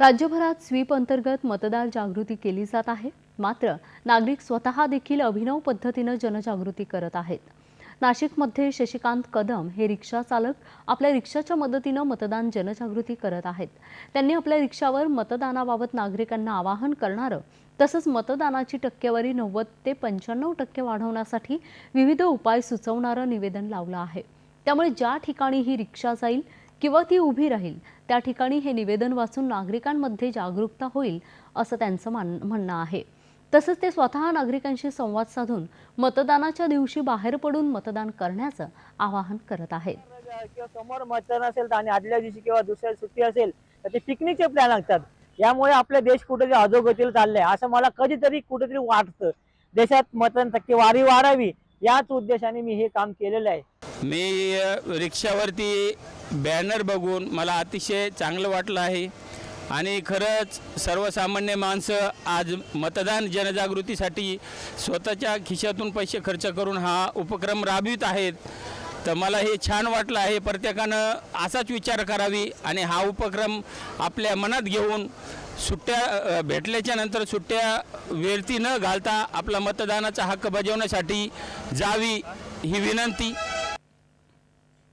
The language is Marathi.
राज्यभरात स्वीप अंतर्गत मतदार जागृती केली जात आहे. मात्र नागरिक स्वतः देखील अभिनव पद्धतीनं जनजागृती करत आहेत. नाशिकमध्ये शशिकांत कदम हे रिक्षा चालक आपल्या रिक्षाच्या मदतीनं मतदान जनजागृती करत आहेत. त्यांनी आपल्या रिक्षावर मतदानाबाबत नागरिकांना आवाहन करणारं तसंच मतदानाची टक्केवारी नव्वद ते पंच्याण्णव टक्के वाढवण्यासाठी विविध उपाय सुचवणारं निवेदन लावलं आहे. त्यामुळे ज्या ठिकाणी ही रिक्षा जाईल किंवा ती उभी राहील. त्या ठिकाणी हे निवेदन वाचून नागरिकांमध्ये जागरूकता होईल असं त्यांचं मान म्हणणं आहे. तसंच ते स्वतः नागरिकांशी संवाद साधून मतदानाच्या दिवशी बाहेर पडून मतदान करण्याचं आवाहन करत आहेत. किंवा समोर मतदान असेल तर आणि आदल्या दिवशी किंवा दुसऱ्या सुट्टी असेल तर ते पिकनिकचे प्लॅन लागतात यामुळे आपला देश कुठेतरी अधोगतीला चाललाय. असं मला कधीतरी कुठेतरी वाटतं. देशात मतदान टक्केवारी वाढावी याच उद्देशाने मी हे काम केलेलं आहे. मी रिक्षावरती बॅनर बघून मला अतिशय चांगलं वाटलं आहे. आणि खरंच सर्वसामान्य माणसं आज मतदान जनजागृतीसाठी स्वतःच्या खिशातून पैसे खर्च करून हा उपक्रम राबवित आहेत. तर मला हे छान वाटलं आहे. प्रत्येकानं असाच विचार करावी आणि हा उपक्रम आपल्या मनात घेऊन सुट्ट्या भेटल्याच्या नंतर सुट्ट्या वेळती न घालता आपला मतदानाचा हक्क बजावण्यासाठी जावी ही विनंती.